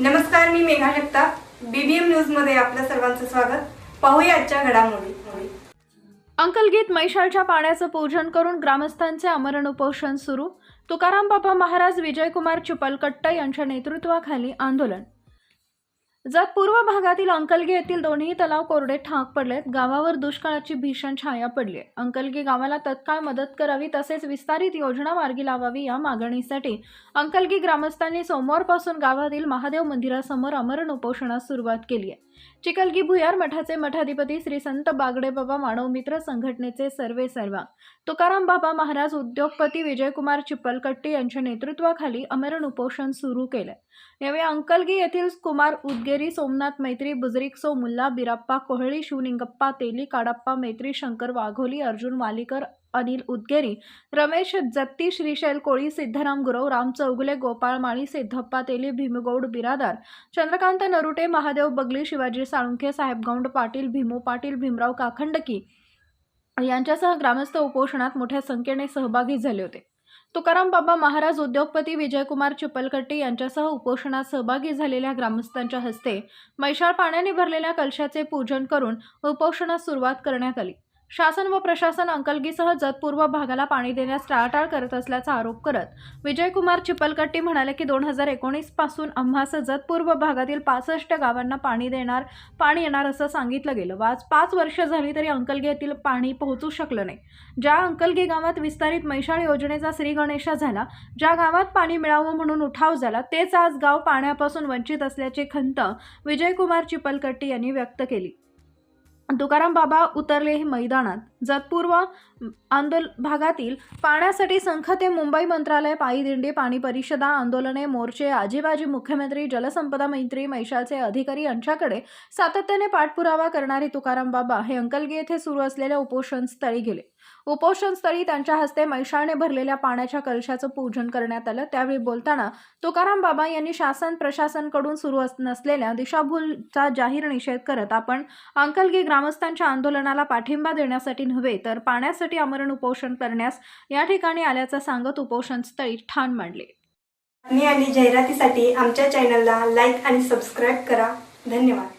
Megha Jagtap. BBM न्यूजमध्ये आपल्या सर्वांचं स्वागत. पाहूया आजच्या घडामोडी. अंकलगीत मैशालच्या पाण्याचं पूजन करून ग्रामस्थांचे अमरण उपोषण सुरू. तुकाराम बाबा महाराज विजयकुमार चिपलकट्ट यांच्या नेतृत्वाखाली आंदोलन. जत पूर्व भागातील अंकलगी येथील दोन्ही तलाव कोरडे ठाक पडलेत गावावर दुष्काळाची भीषण छाया पडली आहे अंकलगी गावाला तत्काळ मदत करावी तसेच विस्तारित योजना मार्गी लावावी या मागणीसाठी अंकलगी ग्रामस्थांनी सोमवारपासून गावातील महादेव मंदिरासमोर अमरण उपोषणास सुरुवात केली आहे चिकलगी भुयार मठाचे मठाधिपती श्री संत बागडे बाबा मानव मित्र संघटनेचे सर्वे सर्वा. तुकाराम बाबा महाराज उद्योगपती विजयकुमार चिप्पलकट्टी यांच्या नेतृत्वाखाली अमरण उपोषण सुरू केलं यावेळी अंकलगी येथील कुमार उद्गे उदगेरी सोमनाथ मैत्री बुजरिकसो मुल्ला बिराप्पा कोहळी शिवलिंगप्पा तेली काडाप्पा मैत्री शंकर वाघोली अर्जुन वालीकर अनिल उदगेरी रमेश जत्ती श्रीशैल कोळी सिद्धराम गुरव राम चौगुले गोपाळ माळी सिद्धप्पा तेली भीमगौड बिरादार चंद्रकांत नरुटे महादेव बगली शिवाजी साळुंखे साहेबगौंड पाटील भीमू पाटील भीमराव काखंडकी यांच्यासह ग्रामस्थ उपोषणात मोठ्या संख्येने सहभागी झाले होते. तुकाराम बाबा महाराज उद्योगपती विजयकुमार चिपलकट्टे यांच्यासह उपोषणात सहभागी झालेल्या ग्रामस्थांच्या हस्ते मैशाळ पाण्याने भरलेल्या कलशाचे पूजन करून उपोषणास सुरुवात करण्यात आली. शासन व प्रशासन अंकलगीसह जतपूर्व भागाला पाणी देण्यास टाळाटाळ करत असल्याचा आरोप करत विजयकुमार चिपलकट्टी म्हणाले की दोन हजार एकोणीसपासून आम्हास जतपूर्व भागातील पासष्ट गावांना पाणी देणार पाणी येणार असं सांगितलं गेलं व आज पाच वर्ष झाली तरी अंकलगी येथील पाणी पोहोचू शकलं नाही. ज्या अंकलगी गावात विस्तारित मैशाळ योजनेचा श्री गणेशा झाला ज्या गावात पाणी मिळावं म्हणून उठाव झाला तेच आज गाव पाण्यापासून वंचित असल्याची खंत विजयकुमार चिपलकट्टी यांनी व्यक्त केली. तुकाराम बाबा उतरले हे मैदानात. जतपूर्व आंदोल भागातील पाण्यासाठी संख ते मुंबई मंत्रालय पायी दिंडी पाणी परिषदा आंदोलने मोर्चे आजीबाजी मुख्यमंत्री जलसंपदा मंत्री मैशाचे अधिकारी यांच्याकडे सातत्याने पाठपुरावा करणारे तुकाराम बाबा हे अंकलगी येथे सुरू असलेल्या उपोषण स्थळी गेले. उपोषण स्थळी त्यांच्या हस्ते मैशाळने भरलेल्या पाण्याच्या कलशाचं पूजन करण्यात आलं. त्यावेळी बोलताना तुकाराम बाबा यांनी शासन प्रशासनकडून सुरू नसलेल्या दिशाभूलचा जाहीर निषेध करत आपण अंकलगी ग्रामस्थांच्या आंदोलनाला पाठिंबा देण्यासाठी नव्हे तर पाण्यासाठी आमरण उपोषण करण्यास या ठिकाणी आल्याचं सांगत उपोषण स्थळी ठाण मांडले. बातमी आणि जाहिरातीसाठी आमच्या चॅनलला लाईक आणि सबस्क्राईब करा. धन्यवाद.